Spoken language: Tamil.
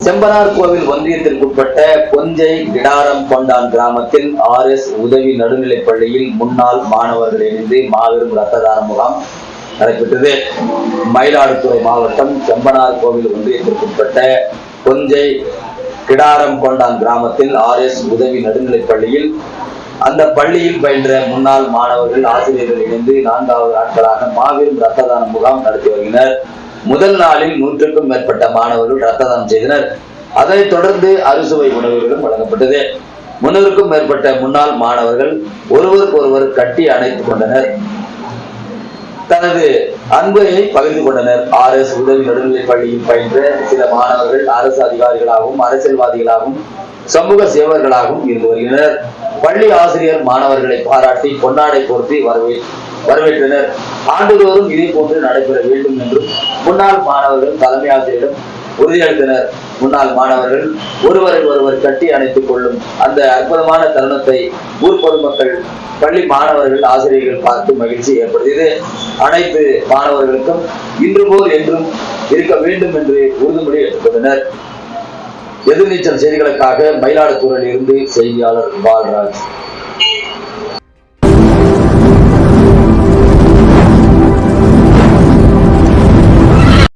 செம்பனார் கோவில் ஒன்றியத்திற்குட்பட்ட பொஞ்சை கிடாரம் கொண்டான் கிராமத்தில் ஆர் எஸ் உதவி நடுநிலைப் பள்ளியில் முன்னாள் மாணவர்கள் இணைந்து மாபெரும் ரத்த தான முகாம் நடைபெற்றது. மயிலாடுதுறை மாவட்டம் செம்பனார் கோவில் ஒன்றியத்திற்குட்பட்ட பொஞ்சை கிடாரம் கொண்டான் கிராமத்தில் ஆர் எஸ் உதவி நடுநிலைப் பள்ளியில் அந்த பள்ளியில் பயின்ற முன்னாள் மாணவர்கள் ஆசிரியர்கள் இணைந்து நான்காவது நாட்களாக மாபெரும் ரத்த தான முகாம் நடத்தி வருகினர் முதல் நாளில் நூற்றுக்கும் மேற்பட்ட மாணவர்கள் ரத்த தானம் செய்தனர். அதனைத் தொடர்ந்து அறுசுவை உணவுகளும் வழங்கப்பட்டது. முன்னூறுக்கும் மேற்பட்ட முன்னாள் மாணவர்கள் ஒருவருக்கு ஒருவர் கட்டி அணைத்துக் கொண்டனர். தனது அன்பையை பகிர்ந்து கொண்டனர். ஆர் எஸ் உதவி நடுநிலைப் பள்ளியில் பயின்ற சில மாணவர்கள் அரசு அதிகாரிகளாகவும் அரசியல்வாதிகளாகவும் சமூக சேவர்களாகவும் இருந்து வருகின்றனர். பள்ளி ஆசிரியர் மாணவர்களை பாராட்டி பொன்னாடை பொருத்தி வரவே வரவேற்றனர். ஆண்டுதோறும் இதே போன்று நடைபெற வேண்டும் என்றும் முன்னாள் மாணவர்கள் தலைமை ஆசிரியரிடம் உறுதியளித்தனர் முன்னாள் மாணவர்கள் ஒருவரை ஒருவர் கட்டி அணைத்துக் கொள்ளும் அந்த அற்புதமான தருணத்தை ஊர் பொதுமக்கள் பள்ளி மாணவர்கள் ஆசிரியர்கள் பார்த்து மகிழ்ச்சி ஏற்படுத்தியது. அனைத்து மாணவர்களுக்கும் இன்று போல் என்றும் இருக்க வேண்டும் என்று உறுதிமொழி எடுத்துக்கொண்டனர் எதிர்நீச்சல் செய்திகளுக்காக மயிலாடுதுறையில் இருந்து செய்தியாளர் பால்ராஜ்.